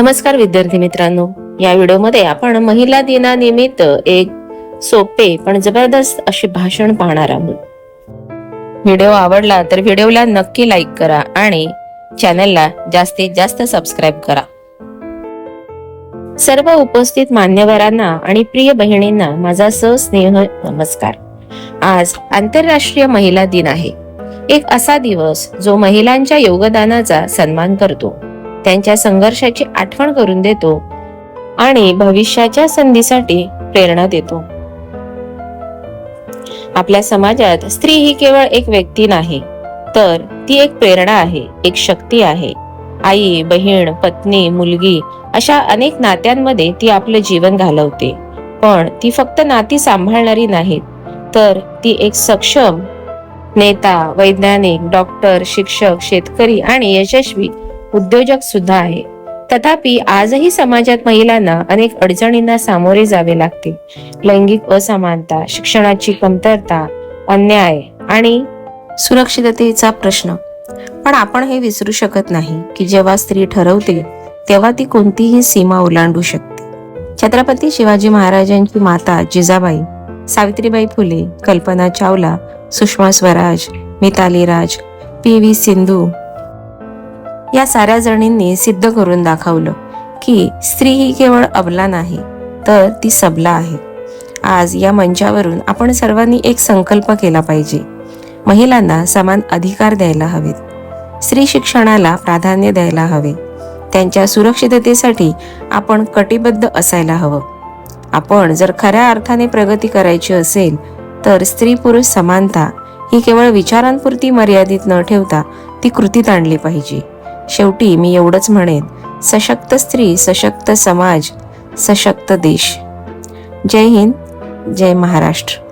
नमस्कार विद्यार्थी मित्रांनो. या व्हिडिओमध्ये आपण महिला दिनानिमित्त एक सोपे पण जबरदस्त असे भाषण पाहणार आहोत. व्हिडिओ आवडला तर व्हिडिओला नक्की लाईक करा आणि चॅनलला जास्तीत जास्त सबस्क्राईब करा. सर्व उपस्थित मान्यवरांना आणि प्रिय बहिणींना माझा सस्नेह नमस्कार. आज आंतरराष्ट्रीय महिला दिन आहे. एक असा दिवस जो महिलांच्या योगदानाचा सन्मान करतो. त्यांच्या संघर्षाची आठवण करून देतो आणि भविष्याच्या संधीसाठी प्रेरणा देतो. आपल्या समाजात स्त्री ही केवळ एक व्यक्ती नाही तर ती एक प्रेरणा आहे एक शक्ती आहे. आई बहीण पत्नी मुलगी अशा अनेक नात्यांमध्ये ती आपलं जीवन घालवते. पण ती फक्त नाती सांभाळणारी नाहीत तर ती एक सक्षम नेता वैज्ञानिक डॉक्टर शिक्षक शेतकरी आणि यशस्वी उद्योजक सुद्धा आहे. तथापि आजही समाजात महिलांना अनेक अडचणींना सामोरे जावे लागते. लैंगिक असमानता शिक्षणाची कमतरता अन्याय आणि सुरक्षिततेचा प्रश्न. पण आपण हे विसरू शकत नाही की जेव्हा स्त्री ठरवते तेव्हा ती कोणतीही सीमा ओलांडू शकते. छत्रपती शिवाजी महाराजांची माता जिजाबाई सावित्रीबाई फुले कल्पना चावला सुषमा स्वराज मिताली राज पी व्ही सिंधू या साऱ्या जणींनी सिद्ध करून दाखवलं की स्त्री ही केवळ अबला नाही तर ती सबला आहे. आज या मंचावरून आपण सर्वांनी एक संकल्प केला पाहिजे. महिलांना समान अधिकार द्यायला हवेत. स्त्री शिक्षणाला प्राधान्य द्यायला हवे. त्यांच्या सुरक्षिततेसाठी आपण कटिबद्ध असायला हवं. आपण जर खऱ्या अर्थाने प्रगती करायची असेल तर स्त्री पुरुष समानता ही केवळ विचारांपुरती मर्यादित न ठेवता ती कृतीत आणली पाहिजे. शेवटी मी एवढंच म्हणेन सशक्त स्त्री सशक्त समाज सशक्त देश. जय हिंद जय महाराष्ट्र.